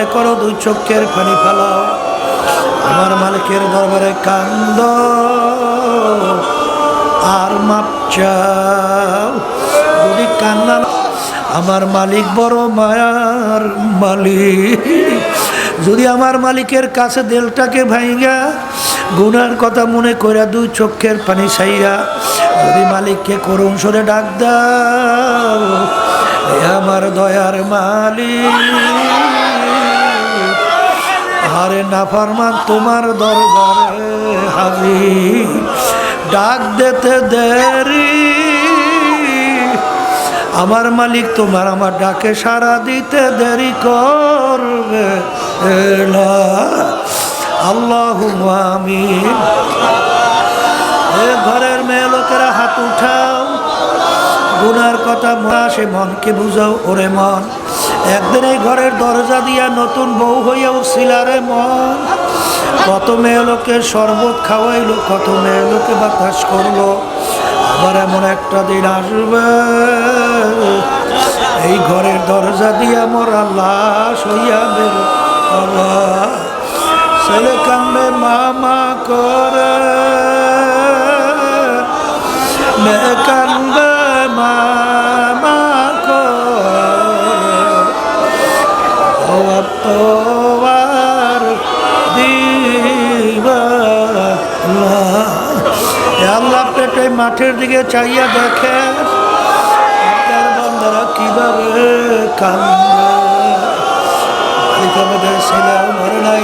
মনে করো দুই চোখের পানি ফেলাও। আমার মালিকের দরবারে কান্দ। আর মাপ চাও। যদি কান্না আমার মালিক বড় মায়ার মালিক। যদি আমার মালিকের কাছে দেলটাকে ভাইগা গুনার কথা মনে করে দুই চোখের পানি সাইয়া যদি মালিককে করুণ সরে ডাক দাও আমার দয়ার মালিক। আরে না ফারমান, তোমার দরবারে হাজি ডাক দিতে দেরি। আমার মালিক তোমার আমার ডাকে সারা দিতে দেরি করবে আল্লাহ আমি ঘরের মেয়ে লোকেরা হাত উঠাও। গুনার কথা মা সে মনকে বুঝাও, ওরে মন। একদিন এই ঘরের দরজা দিয়া নতুন বউ হইয়া উঠছিল রে মন, কত মেয়ে লোকের শরবত খাওয়াইলো, কত মেয়ে লোকে বাতাস করল, আবার এমন একটা দিন আসবে। এই ঘরের দরজা দিয়া মোরা লাশ হইয়া বেরো ছেলে কান্দে মামা করে আল্লাহ। মাঠের দিকে চাইয়া দেখে আপনার বান্দারা কীভাবে কান্দে ছেলে মরে নাই।